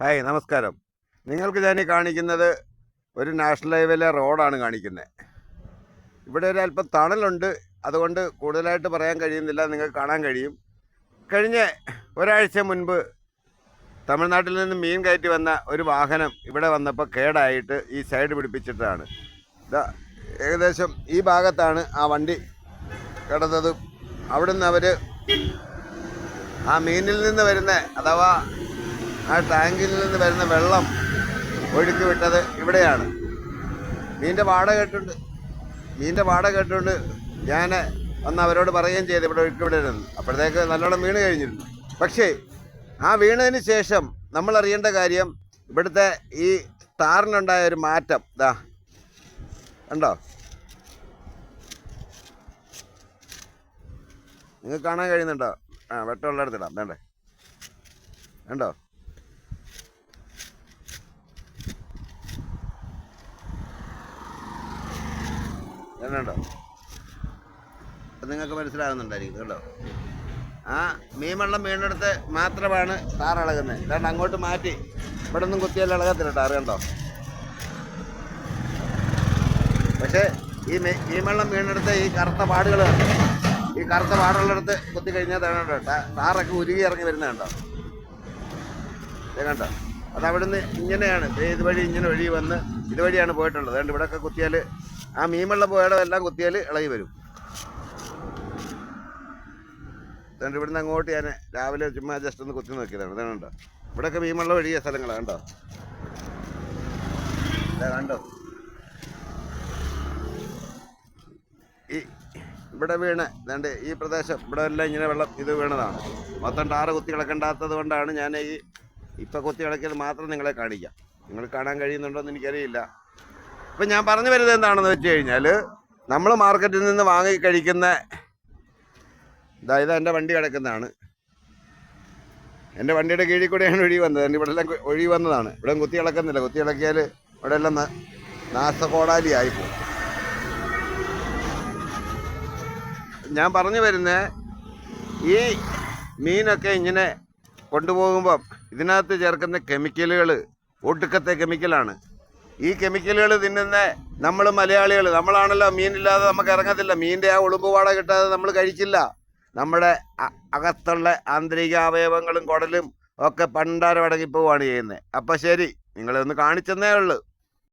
Hi നമസ്കാരം. നിങ്ങൾക്ക് ഞാൻ കാണിക്കുന്നത് ഒരു നാഷണൽ ഹൈവേയിലെ റോഡാണ് കാണിക്കുന്നത് ഇവിടെ ഒരു അല്പം തണലുണ്ട്. അതുകൊണ്ട് കൂടുതലായിട്ട് പറയാൻ കഴിയുന്നില്ല. നിങ്ങൾക്ക് കാണാൻ കഴിയും. കഴിഞ്ഞ ഒരാഴ്ച മുൻപ് തമിഴ്നാട്ടിൽ നിന്ന് മീൻ കയറ്റി വന്ന ഒരു വാഹനം ഇവിടെ വന്നപ്പോൾ കേടായിട്ട് ഈ സൈഡ് പിടിപ്പിച്ചിട്ടാണ്. ഇതാ ഏകദേശം ഈ ഭാഗത്താണ് ആ വണ്ടി കിടന്നതും. അവിടുന്ന് അവർ ആ മീനിൽ നിന്ന് വരുന്ന അഥവാ ആ ടാങ്കിൽ നിന്ന് വരുന്ന വെള്ളം ഒഴുക്കി വിട്ടത് ഇവിടെയാണ്. മീന്റെ വാട കേട്ടുണ്ട് മീന്റെ വാട കേട്ടുകൊണ്ട് ഞാൻ അന്ന് അവരോട് പറയുകയും ചെയ്തു ഇവിടെ ഒഴുക്കി വിടരുന്നു അപ്പോഴത്തേക്ക് നല്ലോണം വീണ് കഴിഞ്ഞിരുന്നു. പക്ഷേ ആ വീണതിന് ശേഷം നമ്മൾ അറിയേണ്ട കാര്യം ഇവിടുത്തെ ഈ ടാറിനുണ്ടായ ഒരു മാറ്റം. ഇതാ ഉണ്ടോ നിങ്ങൾക്ക് കാണാൻ കഴിയുന്നുണ്ടോ? ആ വെട്ടമുള്ള ഇടാം വേണ്ടേ? കണ്ടോ? കണ്ടോ നിങ്ങൾക്ക് മനസ്സിലാകുന്നുണ്ടായിരിക്കും കേട്ടോ. ആ മീൻ വെള്ളം വീണ്ടെടുത്ത് മാത്രമാണ് ടാർ ഇളകുന്നത് കാരണം അങ്ങോട്ട് മാറ്റി. ഇവിടെ ഒന്നും കുത്തിയാൽ ഇളകത്തില്ല ടാർ കണ്ടോ? പക്ഷേ ഈ മീൻ വെള്ളം വീണ്ടെടുത്ത് ഈ കറുത്ത പാടുകൾ ഈ കറുത്ത പാടുള്ളിടത്ത് കുത്തി കഴിഞ്ഞാൽ തേണോ ടാറൊക്കെ ഉരുകി ഇറങ്ങി വരുന്നത് കണ്ടോ? കേട്ടോ അത് അവിടുന്ന് ഇങ്ങനെയാണ്. ഇതുവഴി ഇങ്ങനെ വഴി വന്ന് ഇതുവഴിയാണ് പോയിട്ടുള്ളത്. അതുകൊണ്ട് ഇവിടെയൊക്കെ കുത്തിയാൽ ആ മീൻവെള്ളം പോയടം എല്ലാം കുത്തിയാൽ ഇളകി വരും. അതുകൊണ്ട് ഇവിടുന്ന് അങ്ങോട്ട് ഞാൻ രാവിലെ ചുമ്മാ ജസ്റ്റ് ഒന്ന് കുത്തി നോക്കിയതാണ്. ഇതാണ് കണ്ടോ? ഇവിടെയൊക്കെ മീൻവെള്ളം ഒഴുകിയ സ്ഥലങ്ങളാണ് ഇതാ കണ്ടോ? ഈ ഇവിടെ വീണ് ഇതാണ്ട് ഈ പ്രദേശം ഇവിടെ എല്ലാം ഇങ്ങനെ വെള്ളം ഇത് വീണതാണ്. മൊത്തം ടാറ് കുത്തി കിടക്കണ്ടാത്തത് കൊണ്ടാണ് ഞാൻ ഈ ഇപ്പം കുത്തി കിടക്കിയത് മാത്രം നിങ്ങളെ കാണിക്കാം. നിങ്ങൾ കാണാൻ കഴിയുന്നുണ്ടോ എന്ന് എനിക്കറിയില്ല. ഇപ്പം ഞാൻ പറഞ്ഞു വരുന്നത് എന്താണെന്ന് വെച്ച് കഴിഞ്ഞാൽ നമ്മൾ മാർക്കറ്റിൽ നിന്ന് വാങ്ങി കഴിക്കുന്ന ഇതാ എന്റെ വണ്ടി കിടക്കുന്നതാണ്. എന്റെ വണ്ടിയുടെ കീഴിൽ കൂടെയാണ് ഒഴുകി വന്നത്. എന്റെ ഇവിടെ എല്ലാം ഒഴുകി വന്നതാണ്. ഇവിടെ കുത്തി ഇളക്കുന്നില്ല കുത്തി ഇളക്കിയാൽ ഇവിടെ എല്ലാം നാശകോടാലി ആയിപ്പോകും പോകും. ഞാൻ പറഞ്ഞു വരുന്നത് ഈ മീനൊക്കെ ഇങ്ങനെ കൊണ്ടുപോകുമ്പം ഇതിനകത്ത് ചേർക്കുന്ന കെമിക്കലുകൾ ഒടുക്കത്തെ കെമിക്കലാണ്. ഈ കെമിക്കലുകൾ തിന്നുന്ന നമ്മൾ മലയാളികൾ നമ്മളാണല്ലോ മീനില്ലാതെ നമുക്ക് ഇറങ്ങത്തില്ല. മീനിന്റെ ആ ഉളുമ്പുപാട കിട്ടാതെ നമ്മൾ കഴിച്ചില്ല. നമ്മുടെ അകത്തുള്ള ആന്തരിക അവയവങ്ങളും കുടലും ഒക്കെ പണ്ടാരം അടങ്ങിപ്പോവാണ് ചെയ്യുന്നത് അപ്പം ശരി നിങ്ങളെ ഒന്ന് കാണിച്ചെന്നേ ഉള്ളൂ.